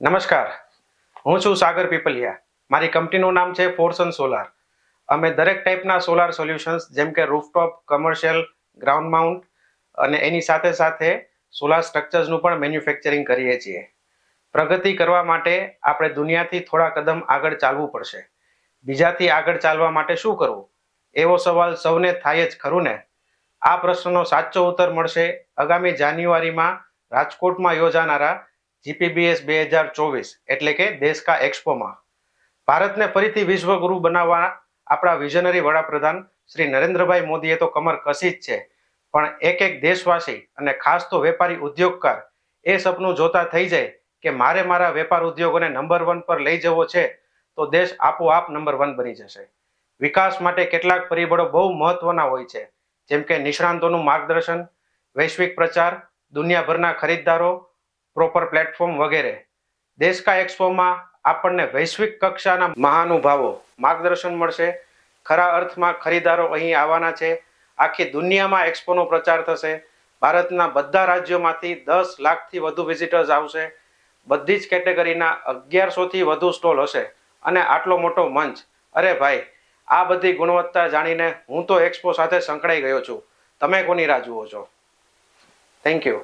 નમસ્કાર. હું છું સાગર પીપલિયા. મારી કંપનીનું નામ છે ફોર્સન સોલાર અમે દરેક ટાઈપના સોલાર સોલ્યુશન્સ જેમ કે રૂફટોપ કમર્શિયલ ગ્રાઉન્ડ માઉન્ટ અને એની સાથે સાથે સોલાર સ્ટ્રક્ચર્સનું પણ મેન્યુફેક્ચરિંગ કરીએ છીએ. પ્રગતિ કરવા માટે આપણે દુનિયાથી થોડા કદમ આગળ ચાલવું પડશે. બીજાથી આગળ ચાલવા માટે શું કરવું? એવો સવાલ સૌને થાય જ ખરું ને? આ પ્રશ્નનો સાચો ઉત્તર મળશે આગામી જાન્યુઆરીમાં રાજકોટમાં યોજાનારા જીપીબીએસ બે હજાર ચોવીસ એટલે કે દેશ કા એક્સપોમાં. ભારતને ફરીથી વિશ્વગુરુ બનાવવા આપણા વિઝનરી વડાપ્રધાન શ્રી નરેન્દ્રભાઈ મોદીએ તો કમર કસી જ છે. પણ એક એક દેશવાસી અને ખાસ તો વેપારી ઉદ્યોગકાર એ સપનું જોતા થઈ જાય કે મારે મારા વેપાર ઉદ્યોગોને નંબર વન પર લઈ જવો છે તો દેશ આપોઆપ નંબર વન બની જશે. વિકાસ માટે કેટલાક પરિબળો બહુ મહત્વના હોય છે. જેમ કે નિષ્ણાંતોનું માર્ગદર્શન, વૈશ્વિક પ્રચાર, દુનિયાભરના ખરીદદારો પ્રોપર પ્લેટફોર્મ વગેરે. દેશ કા એક્સપોમાં આપણને વૈશ્વિક કક્ષાના મહાનુભાવો માર્ગદર્શન મળશે. ખરા અર્થમાં ખરીદારો અહીં આવવાના છે. આખી દુનિયામાં એક્સપોનો પ્રચાર થશે. ભારતના બધા રાજ્યોમાંથી દસ લાખથી વધુ વિઝિટર્સ આવશે. બધી જ કેટેગરીના અગિયારસોથી વધુ સ્ટોલ હશે. અને આટલો મોટો મંચ. અરે ભાઈ, આ બધી ગુણવત્તા જાણીને હું તો એક્સપો સાથે સંકળાઈ ગયો છું. તમે કોની રાહ જુઓ છો? Thank you